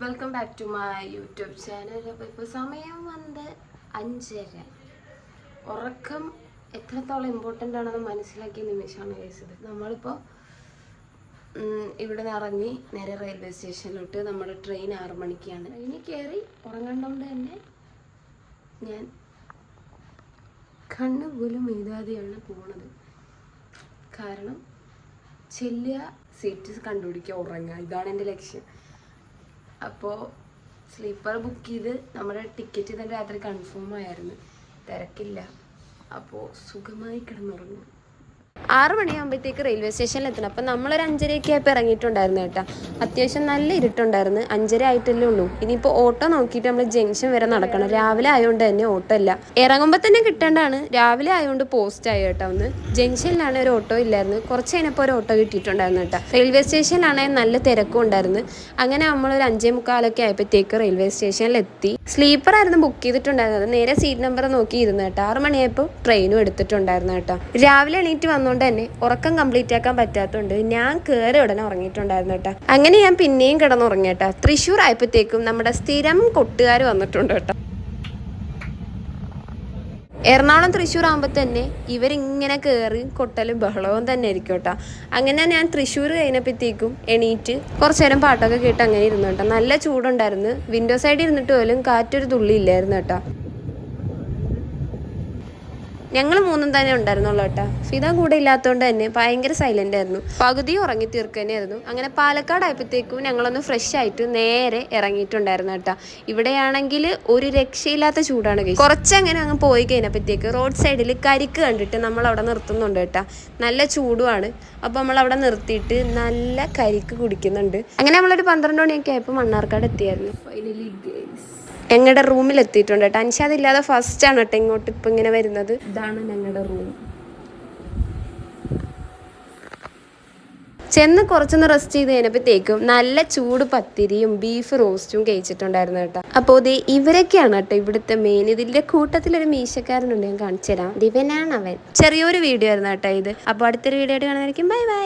Welcome back to my YouTube channel അപ്പോൾ ഇപ്പോൾ സമയം വന്ന് അഞ്ചര. ഉറക്കം എത്രത്തോളം ഇമ്പോർട്ടന്റ് ആണെന്ന് മനസ്സിലാക്കിയ നിമിഷമാണ് കഴിച്ചത്. നമ്മളിപ്പോൾ ഇവിടെ നിന്ന് ഇറങ്ങി നേരെ റെയിൽവേ സ്റ്റേഷനിലോട്ട് നമ്മുടെ ട്രെയിൻ ആറ് മണിക്കാണ്. ട്രെയിനിൽ കയറി ഉറങ്ങേണ്ടതുകൊണ്ട് തന്നെ ഞാൻ കണ്ണ് പോലും എഴുതാതെയാണ് പോണത്. കാരണം ചെല്ലുക സീറ്റ് കണ്ടുപിടിക്കുക ഉറങ്ങുക. ഇതാണ് എന്റെ ലക്ഷ്യം. അപ്പോൾ സ്ലീപ്പർ ബുക്ക് ചെയ്ത് നമ്മുടെ ടിക്കറ്റ് ഇന്നലെ രാത്രി കൺഫേം ആയിരുന്നു. തിരക്കില്ല. അപ്പോൾ സുഖമായി കിടന്നുറങ്ങും. ആറ് മണിയാകുമ്പോഴത്തേക്ക് റെയിൽവേ സ്റ്റേഷനിൽ എത്തണം. അപ്പം നമ്മളൊരു അഞ്ചരയൊക്കെ ആയപ്പോൾ ഇറങ്ങിയിട്ടുണ്ടായിരുന്നു കേട്ടോ. അത്യാവശ്യം നല്ല ഇരുട്ടുണ്ടായിരുന്നു. അഞ്ചര ആയിട്ടല്ലേ ഉള്ളൂ. ഇനിയിപ്പോൾ ഓട്ടോ നോക്കിയിട്ട് നമ്മൾ ജംഗ്ഷൻ വരെ നടക്കണം. രാവിലെ ആയതുകൊണ്ട് തന്നെ ഓട്ടോ ഇല്ല. ഇറങ്ങുമ്പോൾ തന്നെ കിട്ടേണ്ടതാണ്. രാവിലെ ആയതുകൊണ്ട് പോസ്റ്റ് ആയി കേട്ടോ ഒന്ന് ജംഗ്ഷനിലാണ് ഒരു ഓട്ടോ ഇല്ലായിരുന്നു. കുറച്ച് കഴിഞ്ഞപ്പോൾ ഒരു ഓട്ടോ കിട്ടിയിട്ടുണ്ടായിരുന്നു കേട്ടോ. റെയിൽവേ സ്റ്റേഷനിലാണെങ്കിൽ നല്ല തിരക്കും ഉണ്ടായിരുന്നു. അങ്ങനെ നമ്മളൊരു അഞ്ചേ മുക്കാലൊക്കെ ആയപ്പോഴത്തേക്ക് റെയിൽവേ സ്റ്റേഷനിൽ എത്തി. സ്ലീപ്പർ ആയിരുന്നു ബുക്ക് ചെയ്തിട്ടുണ്ടായിരുന്നത്. നേരെ സീറ്റ് നമ്പർ നോക്കി ഇരുന്ന് കേട്ടോ. ആറ് മണിയായപ്പോൾ ട്രെയിനും എടുത്തിട്ടുണ്ടായിരുന്നു കേട്ടോ. രാവിലെ എണീറ്റ് വന്നുകൊണ്ട് തന്നെ ഉറക്കം കംപ്ലീറ്റ് ആക്കാൻ പറ്റാത്തതുകൊണ്ട് ഞാൻ കയറി ഉടനെ ഉറങ്ങിയിട്ടുണ്ടായിരുന്നു കേട്ടോ. അങ്ങനെ ഞാൻ പിന്നെയും കിടന്നുറങ്ങി കേട്ടോ തൃശ്ശൂർ ആയപ്പോഴത്തേക്കും നമ്മുടെ സ്ഥിരം കൊട്ടുകാർ വന്നിട്ടുണ്ട് കേട്ടോ. എറണാകുളം തൃശ്ശൂർ ആകുമ്പോൾ തന്നെ ഇവരിങ്ങനെ കയറി കൊട്ടലും ബഹളവും തന്നെ ആയിരിക്കും കേട്ടോ. അങ്ങനെ ഞാൻ തൃശ്ശൂർ കഴിഞ്ഞപ്പോഴത്തേക്കും എണീറ്റ് കുറച്ച് നേരം പാട്ടൊക്കെ കേട്ട് അങ്ങനെ ഇരുന്നു കേട്ടോ. നല്ല ചൂടുണ്ടായിരുന്നു. വിൻഡോ സൈഡിൽ ഇരുന്നിട്ട് പോലും കാറ്റൊരു തുള്ളി ഇല്ലായിരുന്നു കേട്ടോ. ഞങ്ങൾ മൂന്നും തന്നെ ഉണ്ടായിരുന്നുള്ളൂ കേട്ടോ. ഫിദ കൂടെ ഇല്ലാത്തതുകൊണ്ട് തന്നെ ഭയങ്കര സൈലന്റ് ആയിരുന്നു. പകുതി ഉറങ്ങി തീർക്കുക അങ്ങനെ പാലക്കാട് ആയപ്പോഴത്തേക്കും ഞങ്ങളൊന്ന് ഫ്രഷ് ആയിട്ട് നേരെ ഇറങ്ങിയിട്ടുണ്ടായിരുന്നു കേട്ടോ. ഇവിടെയാണെങ്കിൽ ഒരു രക്ഷയില്ലാത്ത ചൂടാണ് കുറച്ച് കുറച്ചങ്ങനെ അങ്ങ് പോയി കഴിഞ്ഞപ്പോഴത്തേക്ക് റോഡ് സൈഡിൽ കരിക്ക് കണ്ടിട്ട് നമ്മൾ അവിടെ നിർത്തുന്നുണ്ട് കേട്ടോ. നല്ല ചൂടുമാണ്. അപ്പോൾ നമ്മൾ അവിടെ നിർത്തിയിട്ട് നല്ല കരിക്ക് കുടിക്കുന്നുണ്ട്. അങ്ങനെ നമ്മളൊരു പന്ത്രണ്ട് മണിയൊക്കെ ആയപ്പോൾ മണ്ണാർക്കാട് എത്തിയായിരുന്നു. ഫൈനലി ഞങ്ങളുടെ റൂമിൽ എത്തിയിട്ടുണ്ട് കേട്ടോ. ഫസ്റ്റ് ആണ് കേട്ടോ ഇങ്ങോട്ട് ഇപ്പം ഇങ്ങനെ വരുന്നത്. ഇതാണ് ഞങ്ങളുടെ റൂം. ചെന്ന് കുറച്ചൊന്ന് റെസ്റ്റ് ചെയ്ത് കഴിഞ്ഞപ്പോഴത്തേക്കും നല്ല ചൂട് പത്തിരിയും ബീഫ് റോസ്റ്റും കഴിച്ചിട്ടുണ്ടായിരുന്നു കേട്ടോ. അപ്പോൾ ഇത് ഇവരൊക്കെയാണ് കേട്ടോ ഇവിടുത്തെ മെയിൻ ഇതിന്റെ കൂട്ടത്തിലൊരു മീശക്കാരനുണ്ട് ഞാൻ കാണിച്ചു തരാം ദിവനാണ് അവൻ ചെറിയൊരു വീഡിയോ ആയിരുന്നു കേട്ടോ ഇത്. അപ്പോൾ അടുത്തൊരു വീഡിയോ ആയിട്ട് കാണുന്നതായിരിക്കും. Bye bye